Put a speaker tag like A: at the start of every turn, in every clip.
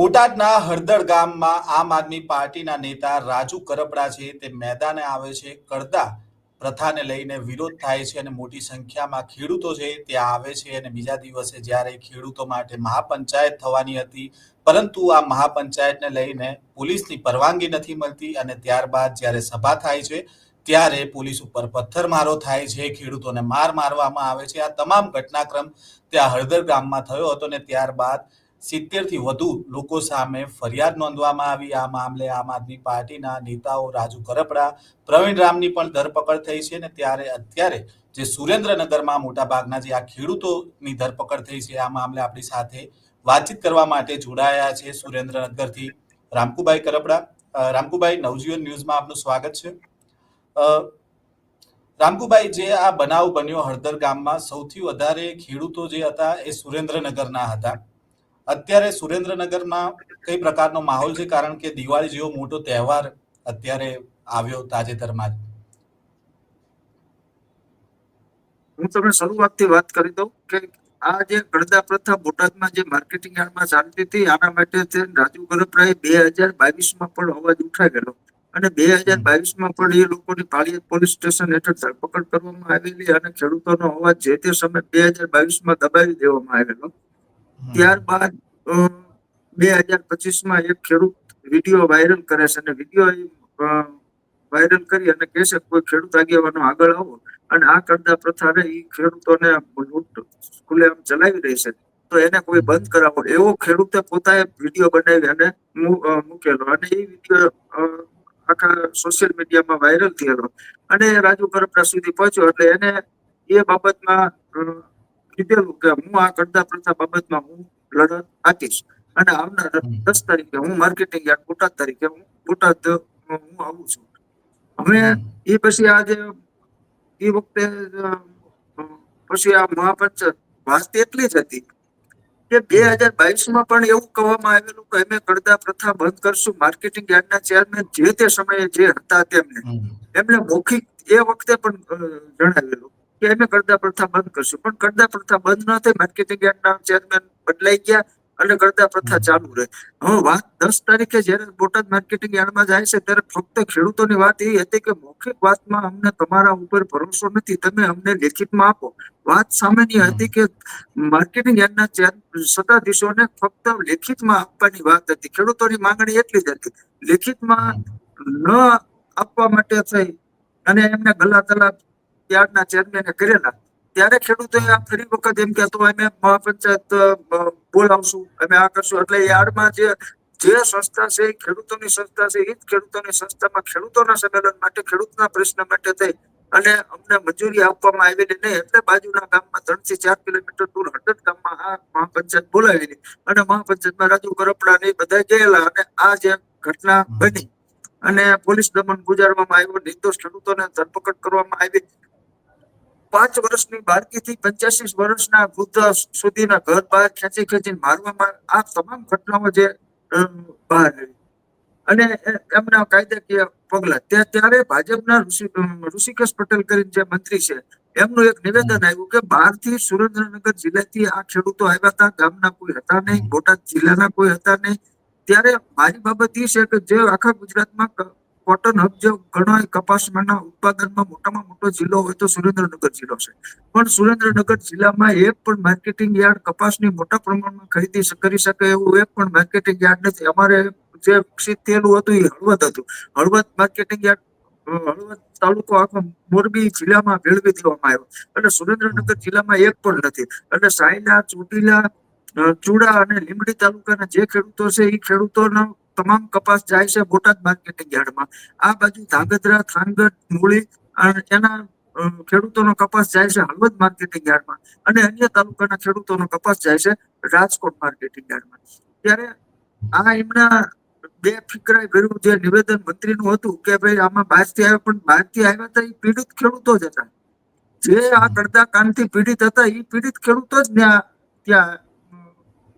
A: બોટાદના હળદર ગામમાં આમ આદમી પાર્ટીના નેતા રાજુ કરપડા છે. તે મેદાને આવે છે. કરતા પ્રથાને લઈને વિરોધ થાય છે અને મોટી સંખ્યામાં ખેડૂતો છે ત્યાં આવે છે અને બીજા દિવસે જ્યારે ખેડૂતો માટે મહાપંચાયત થવાની હતી, પરંતુ આ મહાપંચાયતને લઈને પોલીસની પરવાનગી નથી મળતી અને ત્યારબાદ જ્યારે સભા થાય છે, ત્યારે પોલીસ ઉપર પથ્થરમારો થાય છે. ખેડૂતોને માર મારવામાં આવે છે. આ તમામ ઘટનાક્રમ ત્યાં હળદર ગામમાં થયો હતો ને ત્યારબાદ સિત્તેરથી વધુ લોકો સામે ફરિયાદ નોંધવામાં આવી. આ મામલે આમ આદમી પાર્ટીના નેતાઓ રાજુ કરપડા પ્રવીણ રામની પણ ધરપકડ થઈ છે ને ત્યારે અત્યારે જે સુરેન્દ્રનગરમાં મોટાભાગના જે આ ખેડૂતોની ધરપકડ થઈ છે, આ મામલે આપણી સાથે વાતચીત કરવા માટે જોડાયા છે સુરેન્દ્રનગરથી રામકુભાઈ કરપડા રામકુભાઈ નવજીવન ન્યૂઝમાં આપનું સ્વાગત છે. રામકુભાઈ જે આ બનાવ બન્યો હળદર ગામમાં, સૌથી વધારે ખેડૂતો જે હતા એ સુરેન્દ્રનગરના હતા. અત્યારે સુરેન્દ્રનગરમાં કઈ પ્રકારનો માહોલ છે? કારણ કે દિવાળી જેવો મોટો તહેવાર અત્યારે આવ્યો તાજેતરમાં જ.
B: હું તમને શરૂઆતથી વાત કરી દઉં કે આ જે ગળદા પ્રથા બોટાદમાં જે માર્કેટિંગ યાર્ડમાં ચાલતી હતી આના માટે રાજુ ગરબરાએ બે હજાર બાવીસમાં પણ અવાજ ઉઠાવેલો અને બે હજાર બાવીસમાં પણ એ લોકોની પાળીયા પોલીસ સ્ટેશન હેઠળ ધરપકડ કરવામાં આવેલી અને ખેડૂતોનો અવાજ જે તે સમયે બે હજાર બાવીસમાં દબાવી દેવામાં આવેલો. ત્યારબાદ બે હજાર પચીસમાં એક ખેડૂત વીડિયો વાયરલ કરે છે. અને વીડિયો વાયરલ કરી અને કહેશે કોઈ ખેડૂત આગેવાનો આગળ આવો. અને આ કરદા પ્રથા રહે એ ખેડૂતોને લૂંટ ખુલ્લેઆમ ચલાવી રહી છે. તો એને કોઈ બંધ કરાવો. એવો ખેડૂતે પોતાએ વીડિયો બનાવી અને મૂકેલો. અને એ વીડિયો આખા સોશિયલ મીડિયામાં વાયરલ થયેલો. અને રાજુ કરપડા સુધી પહોંચ્યો. એટલે એને એ બાબતમાં કીધેલું કે હું આ કરદા પ્રથા બાબતમાં હું લડત આપીશ. અને આવનાર દસ તારીખે હું માર્કેટિંગ યાર્ડ બોટાદ તરીકે હું બોટાદ હું આવું છું. હવે એ પછી આજે એ વખતે પછી આ મહાપંચ વાત એટલી જ હતી કે બે હજાર બાવીસમાં પણ એવું કહેવામાં આવેલું કે અમે કરતા પ્રથા બંધ કરશું. માર્કેટિંગ યાર્ડના ચેરમેન જે તે સમયે જે હતા તેમને એમને મૌખિક એ વખતે પણ જણાવેલું. કે અમે કરતા પ્રથા બંધ કરશું. પણ કરદા પ્રથા બંધ ન થઈ માર્કેટિંગ યાર્ડના ચેરમેન બદલાઈ ગયા અને કરદા પ્રથા ચાલુ રહે. હવે વાત દસ તારીખે જ્યારે બોટાદ માર્કેટિંગ યાર્ડમાં જાય છે, ત્યારે ફક્ત ખેડૂતોની વાત એ હતી કે મૌખિક વાતમાં અમને તમારા ઉપર ભરોસો નથી, તમે અમને લેખિતમાં આપો. વાત સામાન્ય હતી કે માર્કેટિંગ યાર્ડના સત્તાધીશોને ફક્ત લેખિતમાં આપવાની વાત હતી. ખેડૂતોની માંગણી એટલી જ હતી. લેખિતમાં ન આપવા માટે થઈ અને એમને ગલા તલા યાર્ડના ચેરમેને કરેલા. ત્યારે ખેડૂતોએ આ ફરી વખત એમ કહેતો અમે મહાપંચાયત બોલાવશું અમે આ કરશું. એટલે યાર્ડમાં જે જે સંસ્થા છે ખેડૂતોની સંસ્થા છે એ જ ખેડૂતોની સંસ્થામાં ખેડૂતોના સંમેલન માટે ખેડૂતના પ્રશ્ન માટે થઈ અને અમને મંજૂરી આપવામાં આવેલી નહીં. એટલે બાજુના ગામમાં ત્રણથી ચાર કિલોમીટર દૂર હળદદ ગામમાં આ મહાપંચાયત બોલાવેલી અને મહાપંચાયતમાં રાજુ કરપડા ને બધા ગયેલા અને આ જે ઘટના બની અને પોલીસ દમન ગુજારવામાં આવ્યો નિર્દોષ ખેડૂતોને ધરપકડ કરવામાં આવી પાંચ વર્ષની બાળકીથી પંચ્યાસી વર્ષના વૃદ્ધ સુધીના ઘર બહાર ખેંચી ખેંચીને મારવામાં આ તમામ ઘટનાઓ જે બહાર આવી. અને એમના કાયદાકીય પગલા. ત્યારે ભાજપના ઋષિ ઋષિકેશ પટેલ કરીને જે મંત્રી છે એમનું એક નિવેદન આવ્યું કે બહારથી સુરેન્દ્રનગર જિલ્લાથી આ ખેડૂતો આવ્યા હતા ગામના કોઈ હતા નહીં બોટાદ જિલ્લાના કોઈ હતા નહીં. ત્યારે મારી બાબત એ છે કે જે આખા ગુજરાતમાં કોટન હબ જે ઘણો કપાસના ઉત્પાદનમાં મોટામાં મોટો જિલ્લો હોય તો સુરેન્દ્રનગર જિલ્લો છે. પણ સુરેન્દ્રનગર જિલ્લામાં એક પણ માર્કેટિંગ યાર્ડ કપાસની મોટા પ્રમાણમાં ખરીદી કરી શકે એવું એક પણ માર્કેટિંગ યાર્ડ નથી. અમારે જે વિકસિત થયેલું હતું એ હળવદ હતું. હળવદ માર્કેટિંગ યાર્ડ હળવદ તાલુકો આખો મોરબી જિલ્લામાં ભેળવી દેવામાં આવ્યો. એટલે સુરેન્દ્રનગર જિલ્લામાં એક પણ નથી. એટલે સાયલા ચોટીલા ચૂડા અને લીંબડી તાલુકાના જે ખેડૂતો છે એ ખેડૂતોનો તમામ કપાસ જાય છે બોટાદ માર્કેટિંગ યાર્ડમાં. આ બાજુ ધાંગધ્રા, થાનગઢ, મૂળી એના ખેડૂતોનો કપાસ જાય છે હળવદ માર્કેટિંગ યાર્ડમાં અને અન્ય તાલુકાના ખેડૂતોનો કપાસ જાય છે રાજકોટ માર્કેટિંગ યાર્ડમાં. ત્યારે આ એમના બે ફિકરાય ભર્યું જે નિવેદન મંત્રીનું હતું કે ભાઈ આમાં બહારથી આવ્યા, પણ બહારથી આવ્યા હતા એ પીડિત ખેડૂતો જ હતા. જે આ કરતા કામથી પીડિત હતા એ પીડિત ખેડૂતો જ ત્યાં ત્યાં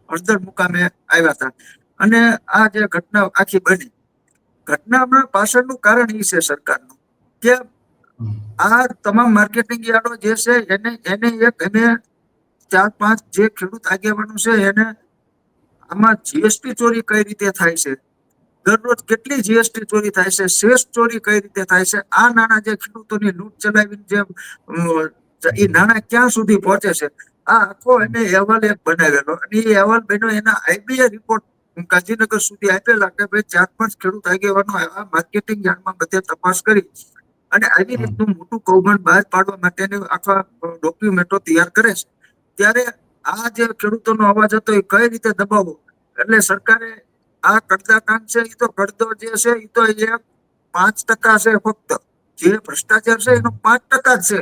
B: હળદર મુકામે આવ્યા હતા. અને આ જે ઘટના આખી બની. ઘટનામાં પાછળનું કારણ એ છે સરકારનું કે આ તમામ માર્કેટિંગ યાર્ડો જે છે એને એને એક, એને ચાર, પાંચ જે ખેડૂત આગેવાનો છે એને આમાં જીએસટી ચોરી કઈ રીતે થાય છે? દરરોજ કેટલી જીએસટી ચોરી થાય છે? શેષ ચોરી કઈ રીતે થાય છે? આ નાણાં જે ખેડૂતોની લૂંટ ચલાવીને જે એ નાણાં ક્યાં સુધી પહોંચે છે? આ આખો એને અહેવાલ એક બનાવેલો અને એ અહેવાલ બન્યો એના આઈબીએ રિપોર્ટ ગાંધીનગર સુધી આપેલા કે ભાઈ ચાર પાંચ ખેડૂત આગેવાનો આવ્યા માર્કેટિંગ યાર્ડમાં બધે તપાસ કરી અને આવી રીતનું મોટું કૌભાંડ બહાર પાડવા માટેની આખા ડોક્યુમેન્ટો તૈયાર કરે છે. ત્યારે આ જે ખેડૂતોનો અવાજ હતો એ કઈ રીતે દબાવવો? એટલે સરકારે આ કડદા કામ છે એ તો કડદો જે છે એ તો એ પાંચ ટકા છે ફક્ત. જે ભ્રષ્ટાચાર છે એનો પાંચ ટકા જ છે.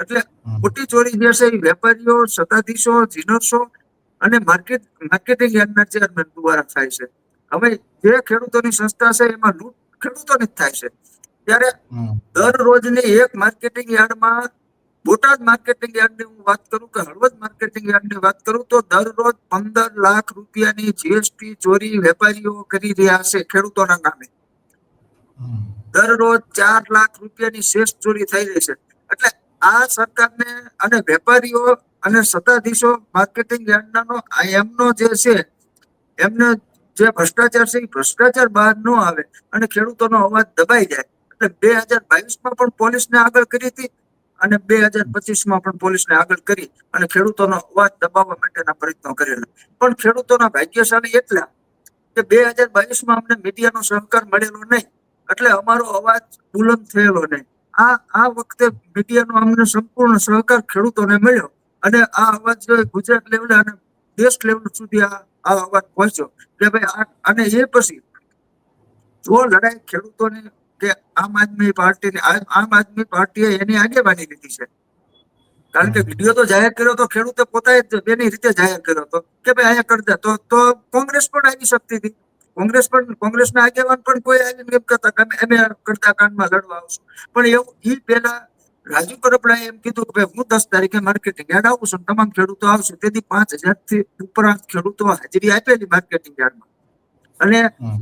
B: એટલે મોટી ચોરી જે છે એ વેપારીઓ સત્તાધીશો જીનર્સો અને માર્કેટ માર્કેટિંગ યાર્ડના ચેરમેન દ્વારા થાય છે. હવે જે ખેડૂતોની સંસ્થા છે એમાં લૂંટ ખેડૂતોની જ થાય છે. ત્યારે. દરરોજની એક માર્કેટિંગ યાર્ડમાં બોટાદ માર્કેટિંગ યાર્ડની હું વાત કરું કે હળવદ માર્કેટિંગ યાર્ડની વાત કરું તો દરરોજ પંદર લાખ રૂપિયાની જીએસટી ચોરી વેપારીઓ કરી રહ્યા છે ખેડૂતોના નામે. દરરોજ ચાર લાખ રૂપિયાની શેષ ચોરી થઈ રહી છે. એટલે આ સરકારને અને વેપારીઓ અને સત્તાધીશો માર્કેટિંગ યાર્ડનો એમનો જે છે, એમને જે ભ્રષ્ટાચાર છે, એ ભ્રષ્ટાચાર બહાર ન આવે અને ખેડૂતોનો અવાજ દબાઈ જાય. એટલે બે હજાર બાવીસમાં પણ પોલીસને આગળ કરી હતી અને બે હજાર પચીસમાં પણ પોલીસને આગળ કરી અને ખેડૂતોનો અવાજ દબાવવા માટેના પ્રયત્નો કરેલા. પણ ખેડૂતોના ભાગ્યશાળી એટલા કે બે હજાર બાવીસમાં અમને મીડિયાનો સહકાર મળેલો નહીં. એટલે અમારો અવાજ બુલંદ થયેલો નહીં. આ આ વખતે મીડિયાનો અમને સંપૂર્ણ સહકાર ખેડૂતોને મળ્યો અને આ અવાજ ગુજરાત લેવલે અને દેશ લેવલ સુધી આ આ અવાજ પહોંચ્યો. કે ભાઈ અને એ પછી જો લડાઈ ખેડૂતોની કે આમ આદમી પાર્ટીની આમ આદમી પાર્ટીએ એની આગેવાની લીધી છે. કારણ કે વીડિયો તો જાહેર કર્યો તો ખેડૂતે પોતાએ જ એની રીતે જાહેર કર્યો હતો કે ભાઈ અહીંયા કરતા તો તો કોંગ્રેસ પણ આવી શકતી હતી. કોંગ્રેસ પણ કોંગ્રેસના આગેવાન પણ કોઈ આવીને એમ કહેતા. કે અમે કરતા કાંડમાં લડવા આવશું. પણ એવું એ પહેલા રાજુ કરપડાએ એમ કીધું કે હું દસ તારીખે માર્કેટિંગ યાર્ડ આવું છું તમામ ખેડૂતો આવશે. તેથી પાંચ હજારથી ઉપરાંત ખેડૂતો હાજરી આપેલી માર્કેટિંગ યાર્ડમાં. અને.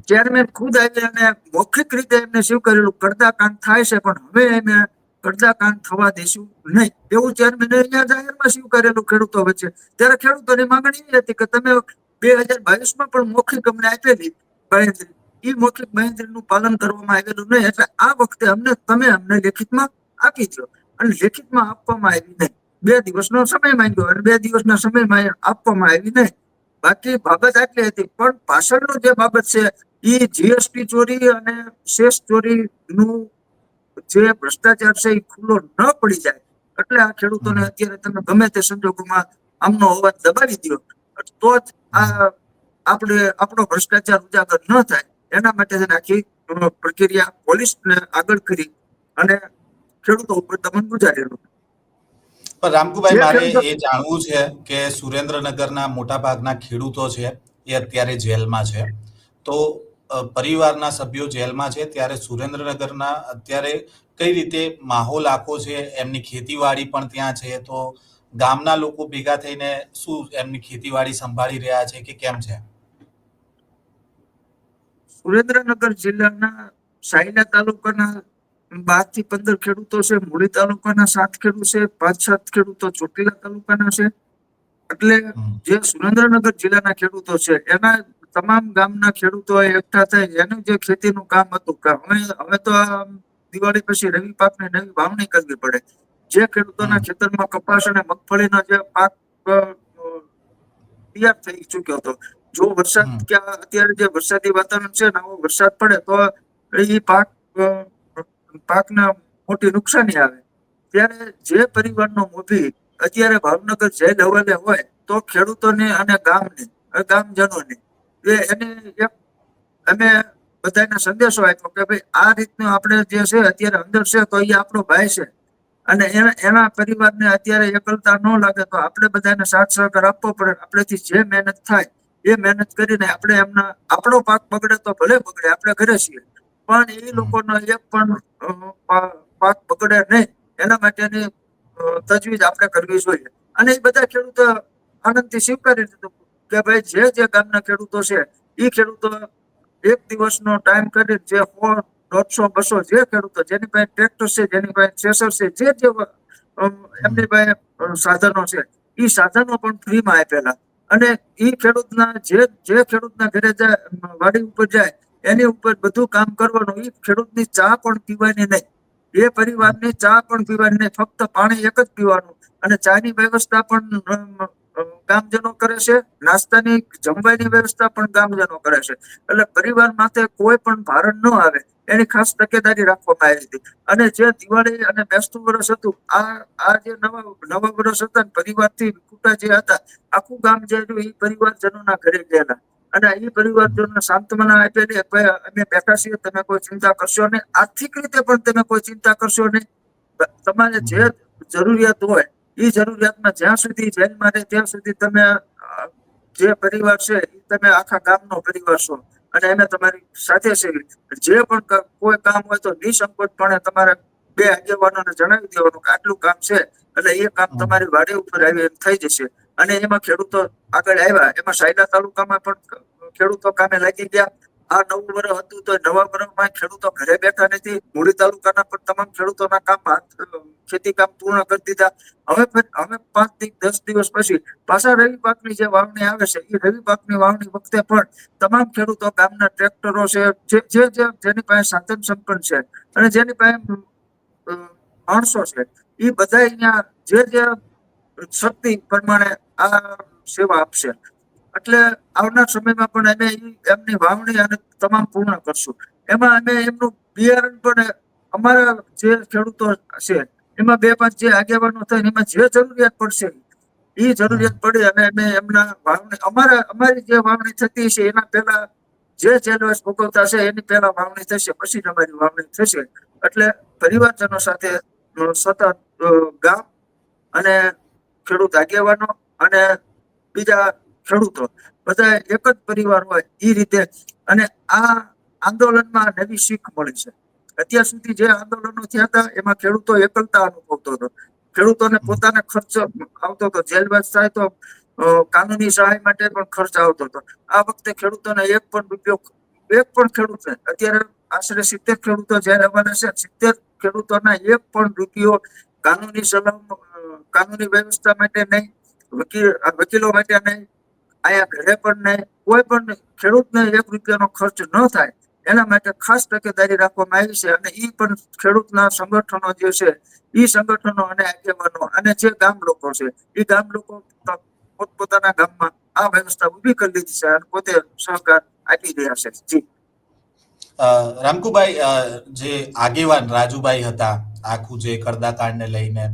B: ચેરમેન ખુદ આવી અને મૌખિક રીતે એમને શું કરેલું? કરતા કાંડ થાય છે પણ હવે એને કરતા કાંડ થવા દેશું નહીં. એવું ચેરમેન અહીંયા જાહેરમાં શું કરેલું ખેડૂતો વચ્ચે? ત્યારે ખેડૂતોની માંગણી એવી હતી કે તમે બે હજાર બાવીસમાં પણ મૌખિક અમને આપેલી બાંહેધરી એ મૌખિક બાંહેધરીનું પાલન કરવામાં આવેલું નહીં. એટલે આ વખતે અમને, તમે અમને લેખિતમાં આપી દો અને લેખિતમાં આપવામાં આવી નહીં. બે દિવસનો સમય માંગ્યો અને બે દિવસના સમયમાં આપવામાં આવી નહીં. બાકી બાબત આટલી હતી. પણ પાછળનો જે બાબત છે એ જીએસટી ચોરી અને શેષ ચોરીનું જે ભ્રષ્ટાચાર છે એ ખુલ્લો ન પડી જાય. એટલે આ ખેડૂતોને અત્યારે તમે ગમે તે સંજોગોમાં આમનો અવાજ દબાવી દો તો જ આ આપણે આપણો ભ્રષ્ટાચાર ઉજાગર ન થાય. એના માટે આખી પ્રક્રિયા પોલીસને આગળ કરી અને ખેડૂતો ઉપર દમન ગુજારેલું.
A: પણ રામકુભાઈ મારે એ જાણવું છે કે સુરેન્દ્રનગરના મોટા ભાગના ખેડૂતો છે એ અત્યારે જેલમાં છે. તો પરિવારના સભ્યો જેલમાં છે ત્યારે સુરેન્દ્રનગરના અત્યારે કઈ રીતે માહોલ આખો છે? એમની ખેતીવાડી પણ ત્યાં છે તો ગામના લોકો ભેગા થઈને શું એમની ખેતીવાડી સંભાળી રહ્યા છે કે કેમ છે?
B: સુરેન્દ્રનગર જિલ્લાના સાયલા તાલુકાના બારથી પંદર ખેડૂતો છે મૂળી તાલુકાના સાત ખેડૂત છે પાંચ સાત ખેડૂતો ચોટીલા તાલુકાના છે. એટલે જે સુરેન્દ્રનગર જિલ્લાના ખેડૂતો છે એના તમામ ગામના ખેડૂતો એકઠા થાય એનું જે ખેતીનું કામ હતું કે હવે તો દિવાળી પછી રવિ પાકની નવી વાવણી કરવી પડે. જે ખેડૂતોના. ખેતરમાં કપાસ અને મગફળીનો જે પાક તૈયાર થઈ ચુક્યો હતો. જો વરસાદ કે અત્યારે જે વરસાદી વાતાવરણ છે ને વરસાદ પડે તો એ પાક પાકને મોટી નુકસાની આવે. ત્યારે જે પરિવારનો મોભી અત્યારે ભાવનગર જેલ હવાલે હોય તો ખેડૂતોને અને ગામને ગામજનોને એ એને એક અમે બધાને સંદેશો આપ્યો કે ભાઈ આ રીતનું આપણે જે છે અત્યારે અંદર છે તો એ આપણો ભાઈ છે. અને એના એના પરિવારને અત્યારે એકલતા ન લાગે તો આપણે બધાને સાથ સહકાર આપવો પડે. આપણેથી જે મહેનત થાય એ મહેનત કરીને આપણે એમના આપણો પાક બગડે તો ભલે બગડે આપણે ઘરે છીએ. પણ એ લોકોનો એક પણ પાક બગડે નહીં. એના માટેની તજવીજ આપણે કરવી જોઈએ. અને એ બધા ખેડૂતો આનંદથી સ્વીકારી લીધું કે ભાઈ જે જે ગામના ખેડૂતો છે એ ખેડૂતો એક દિવસનો ટાઈમ કરી જે સો દોઢસો, બસો જે ખેડૂતો, જેની પાસે ટ્રેક્ટર છે, જેની પાસે થ્રેસર છે, જે જે એમની પાસે સાધનો છે એ સાધનો પણ ફ્રીમાં આપેલા. અને એ ખેડૂતના જે જે ખેડૂતના ઘરે જાય, વાડી ઉપર જાય, એની ઉપર બધું કામ કરવાનું એ ખેડૂતની ચા પણ પીવાની નહીં. એ પરિવારની ચા પણ પીવાની નહીં, ફક્ત પાણી એક જ પીવાનું. અને ચાની વ્યવસ્થા પણ ગામજનો કરે છે. નાસ્તાની જમવાની વ્યવસ્થા પણ ગામજનો કરે છે. એટલે પરિવાર માથે કોઈ પણ ભારણ ન આવે, એની ખાસ તકેદારી રાખવામાં આવી હતી. અને જે દિવાળી અને બેસતું વર્ષ હતું, આ આ જે નવા નવા વર્ષ હતા ને પરિવારથી વિખૂટા જે હતા, આખું ગામ જે હતું એ પરિવારજનોના ઘરે ગયેલા. અને એ પરિવારજનોને સાંત્વના આપેલી અમે બેઠા છીએ, તમે કોઈ ચિંતા કરશો નહીં. આર્થિક રીતે પણ તમે કોઈ ચિંતા કરશો નહીં. તમારે જે જરૂરિયાત હોય એ જરૂરિયાતમાં જ્યાં સુધી જેલમાં રહે ત્યાં સુધી તમે જે પરિવાર છે એ તમે આખા ગામનો પરિવાર છો. અને એને તમારી સાથે છે. જે પણ કોઈ કામ હોય તો નિસંકોચપણે તમારે બે આગેવાનોને જણાવી દેવાનું કે આટલું કામ છે. એટલે એ કામ તમારી વાડી ઉપર આવી એમ થઈ જશે. અને એમાં ખેડૂતો આગળ આવ્યા. એમાં સાયલા તાલુકામાં પણ ખેડૂતો કામે લાગી ગયા. આ નવું વર્ષ હતું તો નવા વર્ષમાં ખેડૂતો ઘરે બેઠા નથી. મૂળી તાલુકાના પણ તમામ ખેડૂતોના કામ ખેતી કામ પૂર્ણ કરી દીધા. હવે હવે પાંચથી દસ દિવસ પછી પાછા રવિ પાકની જે વાવણી આવે છે એ રવિ પાકની વાવણી વખતે પણ તમામ ખેડૂતો ગામના ટ્રેક્ટરો છે, જે જે જેની પાસે સાધન સંપન્ન છે અને જેની પાસે માણસો છે એ બધા અહીંયા જે જે શક્તિ પ્રમાણે આ સેવા આપશે. એટલે આવનાર સમયમાં પણ અમે એમની વાવણી અને તમામ પૂર્ણ કરશું. એમાં અમે એમનું બિયારણ પણ અમારા જે ખેડૂતો છે એમાં બે પાંચ જે આગેવાનો થાય એમાં જે જરૂરિયાત પડશે એ જરૂરિયાત પડે અને અમે એમના વાવણી અમારા અમારી જે વાવણી થતી છે એના પહેલા જે ચેલવાસ ભોગવતા છે એની પહેલા વાવણી થશે પછી અમારી વાવણી થશે. એટલે પરિવારજનો સાથે સતત ગામ અને ખેડૂત આગેવાનો અને બીજા ખેડૂતો. બધા એક જ પરિવાર હોય એ રીતે અને આ આંદોલનમાં નવી શીખ મળી છે. અત્યાર સુધી જે આંદોલનો થયા હતા, એમાં ખેડૂતો એકલતા અનુભવતો હતો. ખેડૂતોને પોતાને ખર્ચ આવતો હતો. જેલવાસ થાય તો કાનૂની સહાય માટે પણ ખર્ચ આવતો હતો. આ વખતે ખેડૂતોને એક પણ રૂપિયો એક પણ ખેડૂત અત્યારે આશરે સિત્તેર ખેડૂતો જયારે આવવાના છે. સિત્તેર ખેડૂતોના એક પણ રૂપિયો કાનૂની સલાહ કાનૂની વ્યવસ્થા માટે નહીં, વકીલ વકીલો માટે નહીં અહીંયા ઘરે પણ કોઈ પણ ખેડૂતને એક રૂપિયાનો ખર્ચ ન થાય, એના માટે ખાસ તકેદારી રાખવામાં આવી છે અને એ પણ ખેડૂતના સંગઠનો જે છે એ સંગઠનો અને આગેવાનો અને જે ગામ લોકો છે એ ગામ લોકો પોતપોતાના ગામમાં આ વ્યવસ્થા ઊભી કરી દીધી છે અને પોતે સહકાર આપી રહ્યા છે. જી.
A: રામકુભાઈ જે આગેવાન રાજુભાઈ હતા, આખું જે કરદાકાંડને લઈને,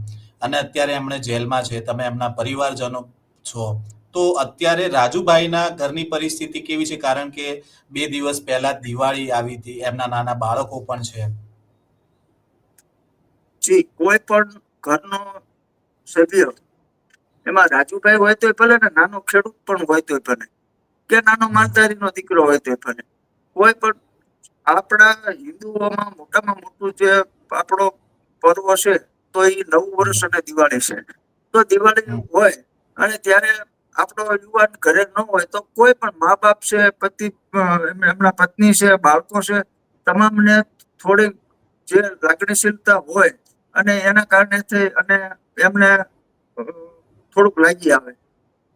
A: અને અત્યારે એમણે જેલમાં છે, તમે એમના પરિવારજનો છો તો અત્યારે રાજુભાઈના ઘરની પરિસ્થિતિ કેવી છે? કારણ કે બે દિવસ પહેલા દિવાળી આવી હતી. એમના નાના બાળકો પણ છે.
B: જી કોઈ પણ ઘરનો સભ્ય એમાં રાજુભાઈ હોય તો ભલે ને નાનો ખેડૂત પણ હોય તો ભલે કે નાનો માલધારીનો દીકરો હોય તોય ભલે કોઈ પણ આપણા હિન્દુઓમાં મોટામાં મોટું જે આપણો પર્વ છે તો એ નવું વર્ષ અને દિવાળી છે. તો દિવાળી હોય અને ત્યારે આપણો યુવાન ઘરે ન હોય તો કોઈ પણ મા બાપ છે પતિ એમ- એમના પત્ની છે બાળકો છે તમામને થોડી જે લાગણીશીલતા હોય અને એના કારણે થઈ અને એમને થોડુંક લાગી આવે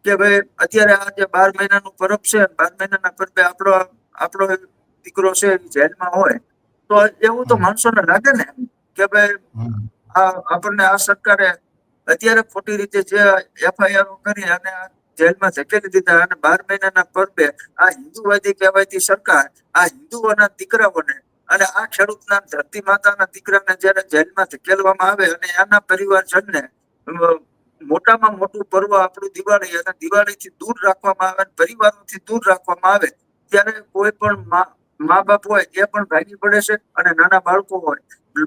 B: કે ભાઈ અત્યારે આ જે બાર મહિનાનું પરબ છે બાર મહિનાના પરબે આપણો આપણો દીકરો છે જેલમાં હોય તો એવું તો માણસોને લાગે ને કે ભાઈ આ આપણને આ સરકારે અત્યારે ખોટી રીતે જે એફઆઈઆર કરી અને જેલમાં ધકેલી દીધા અને બાર મહિનાના પર્વે આ હિન્દુવાદી કહેવાયતી સરકાર આ હિન્દુઓના દીકરાઓને અને આ ખેડૂતના ધરતી માતાના દીકરાને જયારે જેલમાં ધકેલવામાં આવે અને એના પરિવારજનને મોટામાં મોટું પર્વ આપણું દિવાળી અને દિવાળીથી દૂર રાખવામાં આવે અને પરિવારોથી દૂર રાખવામાં આવે, ત્યારે કોઈ પણ મા બાપ હોય એ પણ ભાગી પડે છે અને નાના બાળકો હોય,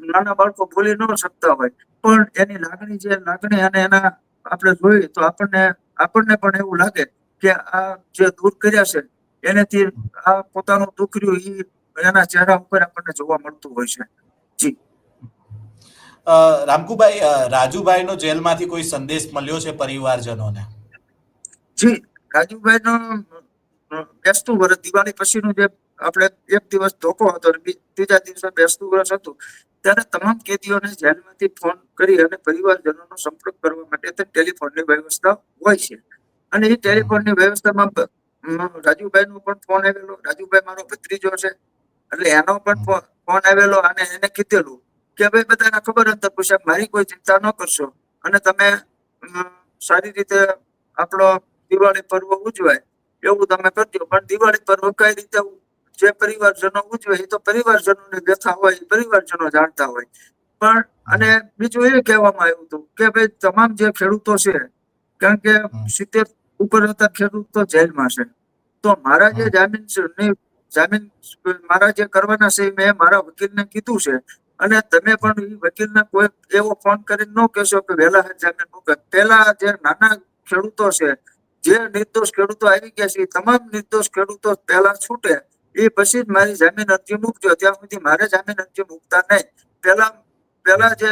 B: નાના બાળકો ભૂલી ન શકતા હોય. પણ એની લાગણી જે લાગણી અને એના આપણે જોઈએ તો આપણને આપણને પણ એવું લાગે કે આ જે દૂર કર્યા છે એનેથી આ પોતાનું દુઃખ રહ્યું ઈ એના ચહેરા ઉપર આપણને જોવા મળતું હોય છે. જી.
A: રામકુભાઈ રાજુભાઈ રાજુભાઈનો જેલમાંથી કોઈ સંદેશ મળ્યો છે પરિવારજનોને?
B: જી રાજુભાઈ નો બેસતું વર્ષ દિવાળી પછીનું જે આપણે એક દિવસ ધોકો હતો ત્રીજા દિવસે બેસતું વર્ષ હતું ત્યારે તમામ કેદીઓને જેલમાંથી ફોન કરી અને પરિવારજનોનો સંપર્ક કરવા માટે તે ટેલિફોનની વ્યવસ્થા હોય છે. અને એ ટેલિફોનની વ્યવસ્થામાં બ- રાજુભાઈ નો પણ ફોન આવેલો. રાજુભાઈ મારો ભત્રીજો છે. એટલે એનો પણ ફોન આવેલો અને એને કીધેલું કે, ભાઈ, બધાને ખબર અંદર પૂછે મારી કોઈ ચિંતા ન કરશો. અને તમે સારી રીતે આપણો દિવાળી પર્વ ઉજવાય, એવું તમે કરજો. પણ દિવાળી પર્વ કઈ રીતે જે પરિવારજનો ઉજવે એ તો પરિવારજનોની વ્યથા હોય પરિવારજનો જાણતા હોય. પણ અને બીજું એ કહેવામાં આવ્યું હતું કે ભાઈ તમામ જે ખેડૂતો છે કારણ કે સિત્તેર ઉપર હતા ખેડૂતો જેલમાં છે. તો મારા જે. જામીન જામીન મારા જે કરવાના છે મેં મારા વકીલને કીધું છે. અને તમે પણ એ વકીલને કોઈ એવો ફોન કરીને ન કહેશો કે વહેલા જામીન મૂકે પેલા જે નાના ખેડૂતો છે જે નિર્દોષ ખેડૂતો આવી ગયા છે એ તમામ નિર્દોષ ખેડૂતો પહેલા છૂટે. એ પછી જ મારી જામીન અરજી મૂકજો. ત્યાં સુધી મારે જામીન અરજી મૂકતા નહીં. પેલા પેલા જે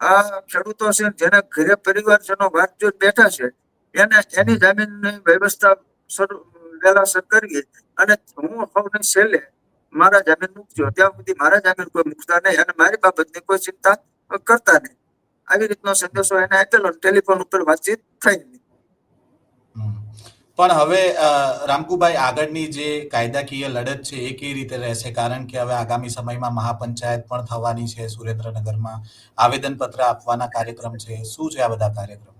B: આ ખેડૂતો છે, જેના ઘરે પરિવારજનો વાતચીત બેઠા છે, એને એની જામીનની વ્યવસ્થા શરૂ વહેલા સર કરીએ. અને હું સૌને છેલ્લે મારા જામીન મૂકજો. ત્યાં સુધી મારા જામીન કોઈ મૂકતા નહીં અને મારી બાબતની કોઈ ચિંતા કરતા નહીં. આવી રીતનો સંદેશો એને આપેલો ટેલિફોન ઉપર વાતચીત થઈ. નહીં.
A: પણ હવે રામકુભાઈ આગળની જે કાયદાકીય લડત છે એ કેવી રીતે રહેશે? કારણ કે હવે આગામી સમયમાં મહાપંચાયત પણ થવાની છે સુરેન્દ્રનગરમાં. આવેદનપત્ર આપવાના કાર્યક્રમ છે. શું છે આ બધા કાર્યક્રમ?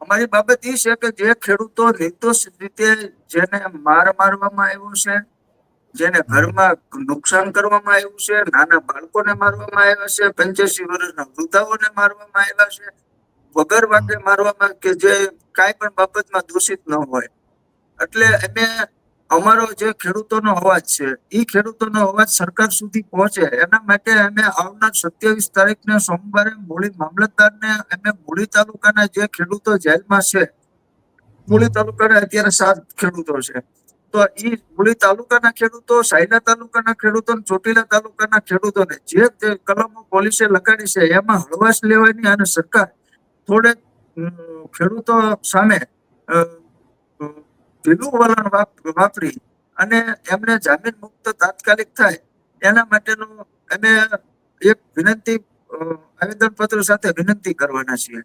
B: અમારી બાબત એ છે કે જે ખેડૂતો નિર્દોષ રીતે જેને માર મારવામાં આવ્યો છે, જેને ઘરમાં નુકસાન કરવામાં આવ્યું છે, નાના બાળકોને મારવામાં આવ્યા છે, પંચ્યાસી વર્ષના વૃદ્ધાઓને મારવામાં આવ્યા છે વગર વાગે મારવામાં કે જે કાંઈ પણ બાબતમાં દૂષિત ન હોય. એટલે અમે અમારો જે ખેડૂતોનો અવાજ છે એ ખેડૂતોનો અવાજ સરકાર સુધી પહોંચે, એના માટે અમે આવનાર સત્યાવીસ તારીખને સોમવારે મૂળી મામલતદારને અમે મૂળી તાલુકાના જે ખેડૂતો જેલમાં છે, મૂળી તાલુકાના અત્યારે સાત ખેડૂતો છે. તો એ મૂળી તાલુકાના ખેડૂતો, સાયલા તાલુકાના ખેડૂતો ચોટીલા તાલુકાના ખેડૂતોને જે કલમો પોલીસે લગાડી છે, એમાં હળવાશ લેવાની અને સરકાર થોડેક ખેડૂતો સામે ઢીલું વલણ વાપ- વાપરી અને એમને જામીન મુક્ત તાત્કાલિક થાય, એના માટેનું અમે એક વિનંતી આવેદન પત્ર સાથે વિનંતી કરવાના છીએ.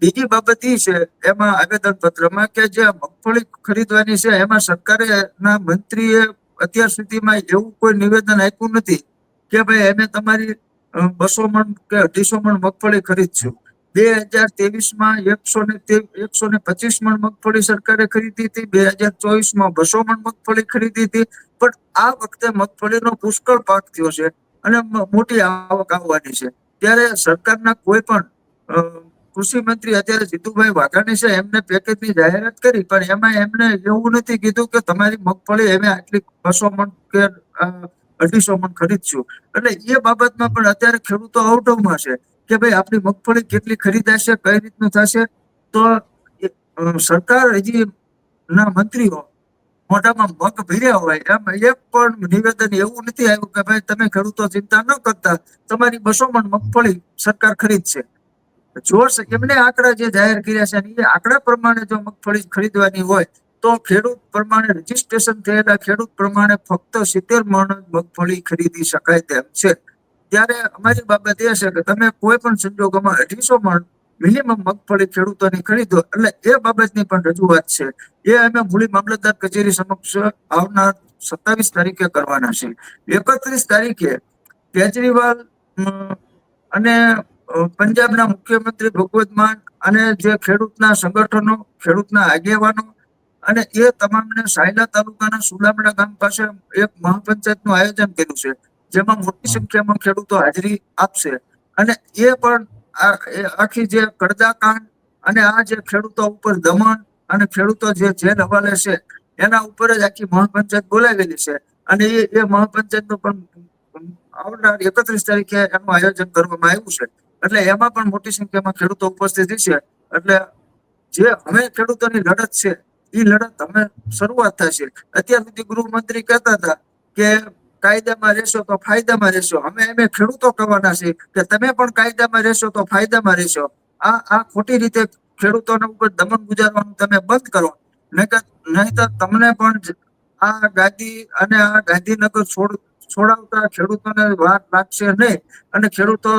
B: બીજી બાબત એ છે, એમાં આવેદન પત્રમાં કે જે મગફળી ખરીદવાની છે, એમાં સરકારે ના મંત્રીએ અત્યાર સુધીમાં એવું કોઈ નિવેદન આપ્યું નથી કે ભાઈ, અમે તમારી બસો મણ કે અઢીસો મણ મગફળી ખરીદશું. બે હજાર ત્રેવીસમાં એકસો ને એકસો ને પચીસ મણ મગફળી સરકારે ખરીદી હતી. બે હજાર ચોવીસમાં બસો મણ મગફળી ખરીદી હતી. પણ આ વખતે મગફળીનો પુષ્કળ પાક થયો છે અને મોટી આવક આવવાની છે. ત્યારે સરકારના કોઈ પણ કૃષિ મંત્રી અત્યારે જીતુભાઈ વાઘાણી છે, એમને પેકેજની જાહેરાત કરી, પણ એમાં એમને એવું નથી કીધું કે તમારી મગફળી એમે આટલી બસો મણ કે અઢીસો મણ ખરીદશું. એટલે એ બાબતમાં પણ અત્યારે ખેડૂતો આઉટમાં છે. કે ભાઈ આપણી મગફળી કેટલી ખરીદાશે કઈ રીતનું થશે? તો સરકાર હજી ના મંત્રીઓ મોઢામાં મગ ભર્યા હોય, એમ એક પણ નિવેદન એવું નથી આવ્યું કે ભાઈ તમે ખેડૂતો ચિંતા ન કરતા, તમારી બસો મણ મગફળી સરકાર ખરીદશે. જોશ એમને આંકડા જે જાહેર કર્યા છે એ આંકડા પ્રમાણે જો મગફળી ખરીદવાની હોય, તો ખેડૂત પ્રમાણે રજીસ્ટ્રેશન થયેલા ખેડૂત પ્રમાણે ફક્ત સિત્તેર મણ મગફળી ખરીદી શકાય તેમ છે. ત્યારે અમારી બાબત એ છે કે તમે કોઈ પણ સંજોગોમાં અઢીસો મણ મિનિમમ મગફળી ખેડૂતોની ખરીદો એટલે એ બાબતની પણ રજૂઆત છે. એ અમે મૂળી મામલતદાર કચેરી સમક્ષ આવનાર સત્તાવીસ તારીખે કરવાના છે. એકત્રીસ તારીખે કેજરીવાલ અને પંજાબના મુખ્યમંત્રી ભગવત માન અને જે ખેડૂતના સંગઠનો, ખેડૂતના આગેવાનો અને એ તમામને સાયલા તાલુકાના સુલામડા ગામ પાસે એક મહાપંચાયતનું આયોજન કર્યું છે. જેમાં મોટી સંખ્યામાં ખેડૂતો હાજરી આપશે. અને એ પણ આખી જે કડદાકાંડ અને આ જે ખેડૂતો ઉપર દમન અને ખેડૂતો જે જેલ હવાલે છે એના ઉપર જ આખી મહાપંચાયત બોલાવેલી છે. અને એ એ મહાપંચાયતનું પણ આવનાર એકત્રીસ તારીખે એનું આયોજન કરવામાં આવ્યું છે. એટલે એમાં પણ મોટી સંખ્યામાં ખેડૂતો ઉપસ્થિત છે. એટલે જે અમે ખેડૂતોની લડત છે એ લડત અમે શરૂઆત થશે. અત્યાર સુધી ગૃહમંત્રી કહેતા હતા કે કાયદામાં રહેશો તો ફાયદામાં રહેશો. અમે અમે ખેડૂતો કહેવાના છે કે તમે પણ કાયદામાં રહેશો તો ફાયદામાં રહેશો. આ આ ખોટી રીતે ખેડૂતોના ઉપર દમન ગુજારવાનું તમે બંધ કરો. નહીં તો તમને પણ આ ગાદી અને આ ગાંધીનગર છોડ, છોડાવતા ખેડૂતોને વાર લાગશે નહીં. અને ખેડૂતો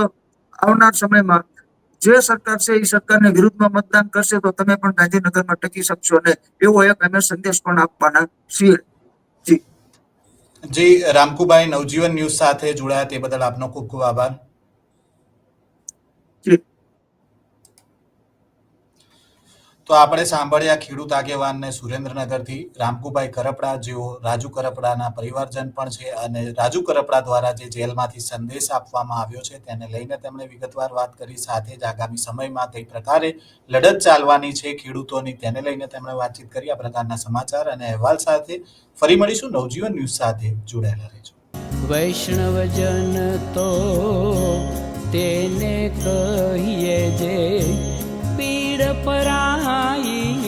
B: આવનાર સમયમાં જે સરકાર છે એ સરકારને વિરુદ્ધમાં મતદાન કરશે તો તમે પણ ગાંધીનગરમાં ટકી શકશો નહીં. એવો એક અમે સંદેશ પણ આપવાના છીએ.
A: જી રામકુભાઈ નવજીવન ન્યૂઝ સાથે જોડાયા તે બદલ આપનો ખૂબ ખૂબ આભાર
B: જી.
A: તો આપણે સાંભળ્યા ખેડૂત આગેવાનને સુરેન્દ્રનગરથી રામકુભાઈ કરપડા, જેઓ રાજુ કરપડાના પરિવારજન પણ છે અને રાજુ કરપડા દ્વારા જે જેલમાંથી સંદેશ આપવામાં આવ્યો છે તેને લઈને તેમણે વિગતવાર વાત કરી. સાથે જ આગામી સમયમાં કઈ પ્રકારે લડત ચાલવાની છે ખેડૂતોની તેને લઈને તેમણે વાતચીત કરી. આ પ્રકારના સમાચાર અને અહેવાલ સાથે ફરી મળીશું. નવજીવન ન્યૂઝ સાથે જોડાયેલા રહેજો.
C: વૈષ્ણવજન તો તેને કહીએ જે પીડ પરાઈ